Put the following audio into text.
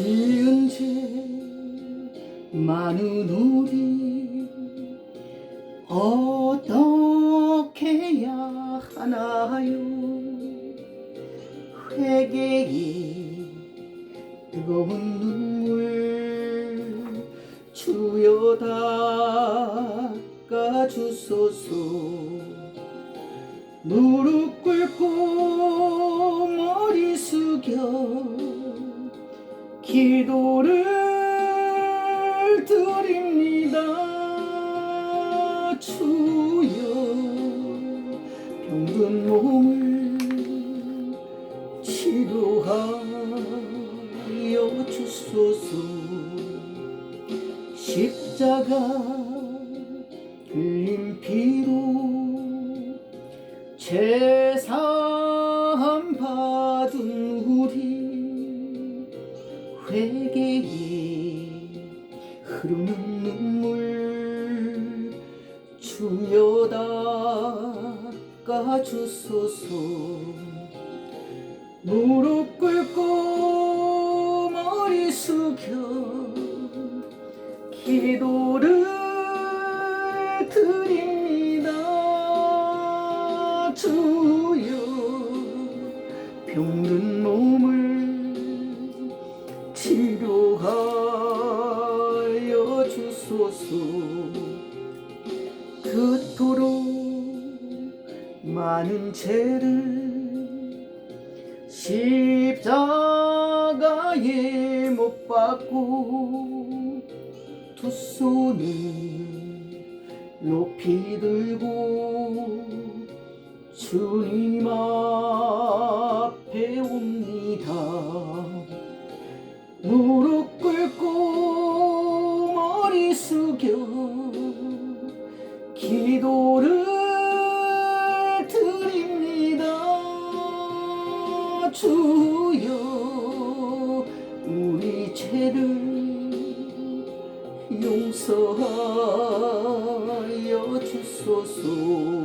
지은 죄 많은 우리 어떻게 해야 하나요? 회개의 뜨거운 눈물 주여 닦아주소서. 무릎 꿇고 머리 숙여 기도를 드립니다. 주여 병든 몸을 치료하여 주소서. 십자가 흘린 피로 제삼 받 회개에 흐르는 눈물 주여 닦아 주소서. 무릎 꿇고 머리 숙여 기도를 드립니다. 주여 병든 몸을 치료하여 주소서. 그토록 많은 죄를 십자가에 못 박고 두 손을 높이 들고 주님 앞에 옵니다 무릎 꿇고 머리 숙여 기도를 드립니다. 주여 우리 죄를 용서하여 주소서